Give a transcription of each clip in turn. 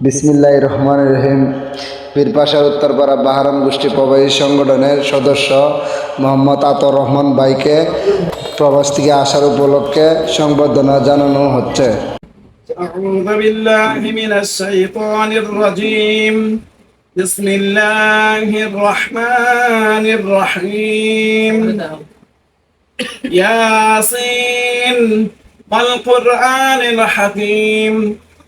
বিসমিল্লাহ রহমান রহিম পীরপাশা উত্তরপাড়া বাহারাম গোষ্ঠী প্রবাসী সংগঠনের সদস্য মোহাম্মদ আতর রহমান ভাইকে প্রবাস থেকে আসার উপলক্ষে সংবর্ধনা জানানো হচ্ছে أعوذ بالله من الشيطان الرجيم بسم الله الرحمن الرحيم ياسين والقرآن الحكيم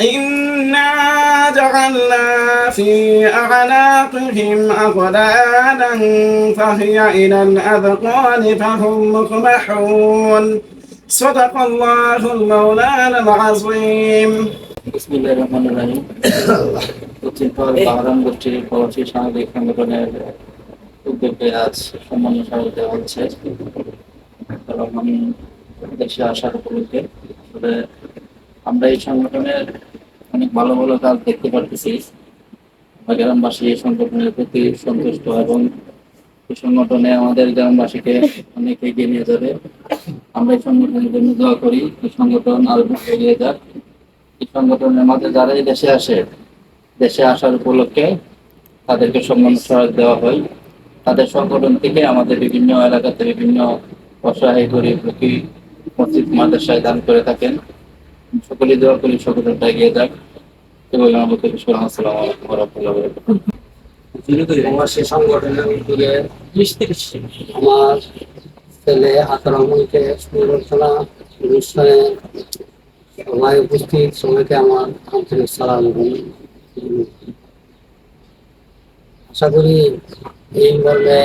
إنا جعلنا في أعناقهم أغلالا فهي إلى الأذقان فهم مقمحون صدق الله المولانا العظيم বিসমিল্লাহ রহমান রাহিম দক্ষিণ পাহাড় বাহারাম গোষ্ঠীর প্রবাসী সামাজিক সংগঠনের উদ্যোগে আজ সম্মান স্মারক দেওয়া হচ্ছে রহমান দেশে আসার উপলক্ষে আসলে আমরা এই সংগঠনের অনেক ভালো ভালো কাজ দেখতে পারতেছি। গ্রামবাসী এই সংগঠনের প্রতি সন্তুষ্ট এবং এই সংগঠনে আমাদের গ্রামবাসীকে অনেক এগিয়ে নিয়ে যাবে। আমরা এই সংগঠনের জন্য দোয়া করি, এই সংগঠন আরও এগিয়ে যাক। এই সংগঠনের মাঝে যারা এই দেশে আসে, দেশে আসার উপলক্ষে তাদেরকে সম্মান সহায়ক দেওয়া হয়। তাদের সংগঠন থেকে আমাদের বিভিন্ন এলাকাতে বিভিন্ন অসহায় গরিব মসজিদ মাদ্রাসায় দান করে থাকেন। সকলে দোয়া করি সংগঠনটা এগিয়ে যাক। এবং আলাইকুম আমার রহমানকে সংবর্ধনা অনুষ্ঠানে উপস্থিত আমার সালাম আশা করি এই মর্মে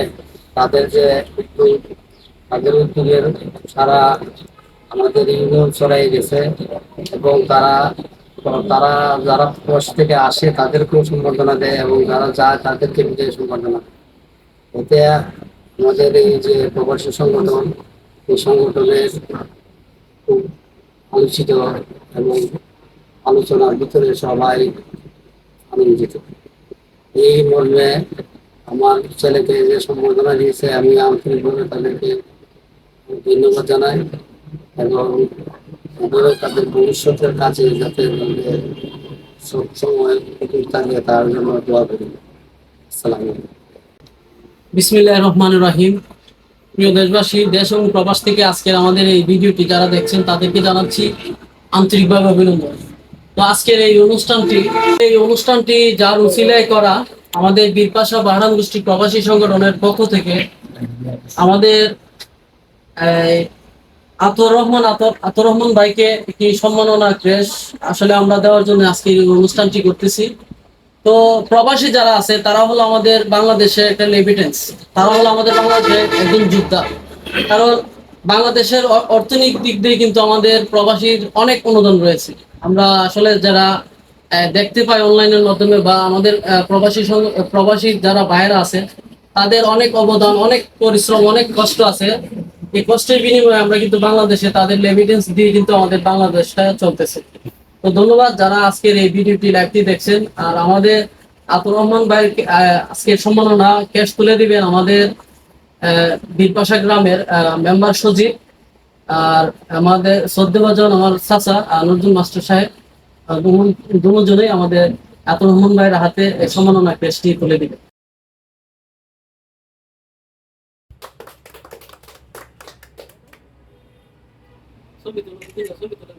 তাদের যে উদ্যোগ তাদের উদ্যোগের সারা আমাদের ইউনিয়ন ছড়াই গেছে এবং তারা তারা যারা প্রবাস থেকে আসে তাদেরকেও সম্বর্ধনা দেয় এবং যারা যায় তাদেরকে বিজয় সম্বর্ধনা এতে আমাদের এই যে প্রবাসী সংগঠন, এই সংগঠনের খুব আলোচিত এবং আলোচনার ভিতরে সবাই আনন্দিত। এই মর্মে আমার ছেলেকে যে সম্বর্ধনা দিয়েছে, আমি আন্তরিকভাবে তাদেরকে ধন্যবাদ জানাই। এবং তাদেরও তাদের ভবিষ্যতের কাজে যাতে তাদের সব সময় প্রস্তুত থাকে তার জন্য দোয়া করি। আলাইকুম। বিসমিল্লাহ রহমান রাহিম। প্রিয় দেশবাসী, দেশ এবং প্রবাস থেকে আজকের আমাদের এই ভিডিওটি যারা দেখছেন, তাদেরকে জানাচ্ছি আন্তরিকভাবে অভিনন্দন। তো আজকের এই অনুষ্ঠানটি এই অনুষ্ঠানটি যার উসিলায় করা আমাদের বীরপাশা বাহারাম গোষ্ঠী প্রবাসী সংগঠনের পক্ষ থেকে আমাদের আতর রহমান আতর আতর রহমান ভাইকে একটি সম্মাননা ক্রেশ আসলে আমরা দেওয়ার জন্য আজকে অনুষ্ঠানটি করতেছি। তো প্রবাসী যারা আছে, তারা হলো আমাদের বাংলাদেশের একটা লেভিটেন্স তারা হলো আমাদের বাংলাদেশের একজন যোদ্ধা। কারণ বাংলাদেশের অর্থনৈতিক দিক দিয়ে কিন্তু আমাদের প্রবাসীর অনেক অনুদান রয়েছে। আমরা আসলে যারা দেখতে পাই অনলাইনের মাধ্যমে বা আমাদের প্রবাসী প্রবাসী যারা বাইরে আছে, তাদের অনেক অবদান, অনেক পরিশ্রম, অনেক কষ্ট আছে। এই কষ্টের বিনিময়ে আমরা কিন্তু বাংলাদেশে তাদের লেভিটেন্স দিয়ে কিন্তু আমাদের বাংলাদেশটা চলতেছে। তো ধন্যবাদ যারা আজকের এই ভিডিওটি লাইভটি দেখছেন। আর আমাদের আতুর রহমান ভাই আজকের সম্মাননা ক্যাশ তুলে দিবেন আমাদের বীরপাশা গ্রামের মেম্বার সজীব আর আমাদের শ্রদ্ধেভাজন আমার চাচা আহ, নজরুল মাস্টার সাহেব। দুজনেই আমাদের আতুর রহমান ভাইয়ের হাতে সম্মাননা ক্যাশটি তুলে দিবেন। ছবি তুলে ছবি তুলে